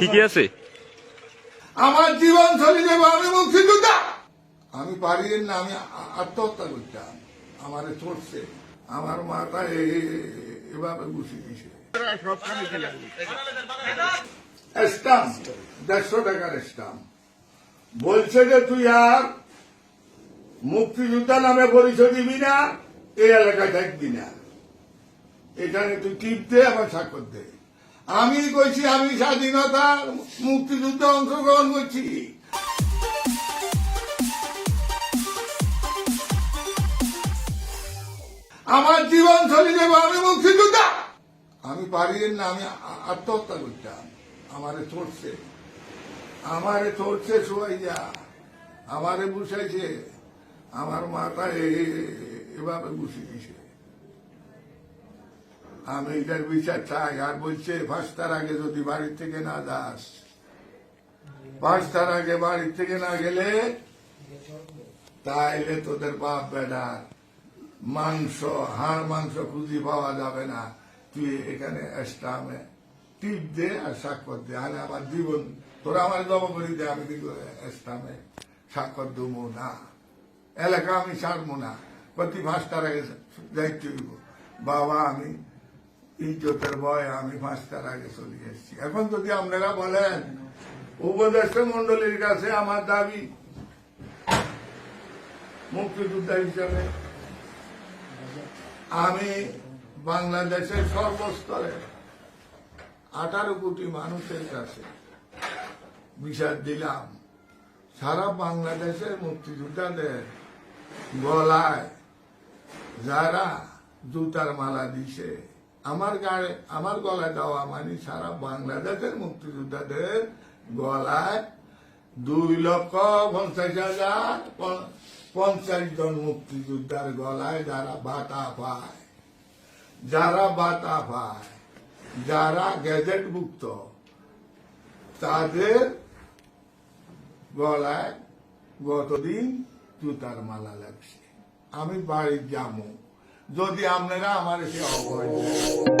ঠিকই আছে। আমার জীবন চলে যাব আমি মুক্তিযোদ্ধা আমি পারি না আমি আত্মহত্যা করতাম। আমার চড়ছে আমার মাথা এভাবে দিছে। স্টাম্প দেড়শো টাকার স্টাম্প বলছে যে তুই আর মুক্তিযোদ্ধা নামে পরিচয় দিবি না এই এলাকায় থাকবি না। এখানে তুই টিপ দে আমার স্বাক্ষর দে। আমি কইছি আমি স্বাধীনতা মুক্তিযুদ্ধে অংশগ্রহণ করছি। আমার জীবন চলে যাব আমি মুক্তিযোদ্ধা। আমি পারি না আমি আত্মহত্যা করতাম। আমারে চড়ছে আমারে চড়ছে সবাই যা আমারে বুঝাইছে আমার মাথা এ- এ- এভাবে দিছে আমি এটার বিচার চাই, আর বলছে পাঁচটার আগে যদি বাড়ির থেকে না যাস। পাঁচটার আগে বাড়ির থেকে না গেলে তাইলে তোদের বাপ বেটার মাংস, হাড় মাংস খুঁজি পাওয়া যাবে না। তুই এখানে স্টামে টিপ দে আর স্বাক্ষর দে। আর আমার জীবন, তোরা আমার জব করি দে, আমি কিন্তু স্টামে স্বাক্ষর দেবো না। এলাকা আমি ছাড়বো না। প্রতি পাঁচটার আগে যাইতে হইব। বাবা, আমি ইজ্জতের ভয় আমি পাঁচটার আগে চলে এসেছি। এখন যদি আপনারা বলেন, উপদেষ্টা মন্ডলীর কাছে আমার দাবি, মুক্তিযোদ্ধা হিসাবে, আমি বাংলাদেশের সর্বস্তরে আঠারো কোটি মানুষের কাছে বিচার দিলাম। সারা বাংলাদেশের মুক্তিযোদ্ধাদের গলায় যারা জুতার মালা দিছে আমার গায়ে, আমার গলায় দেওয়া মানে সারা বাংলাদেশের মুক্তিযোদ্ধাদের গলায় দুই লক্ষ পঞ্চাশ হাজার পঞ্চাশ জন মুক্তিযোদ্ধার গলায় যারা বাতা পায়, যারা বাতা পায়, যারা গ্যাজেটভুক্ত তাদের গলায় গতদিন জুতার মালা লাগছে। আমি বাড়ি যাব। যদি আপনারা আমার সে অবহেলা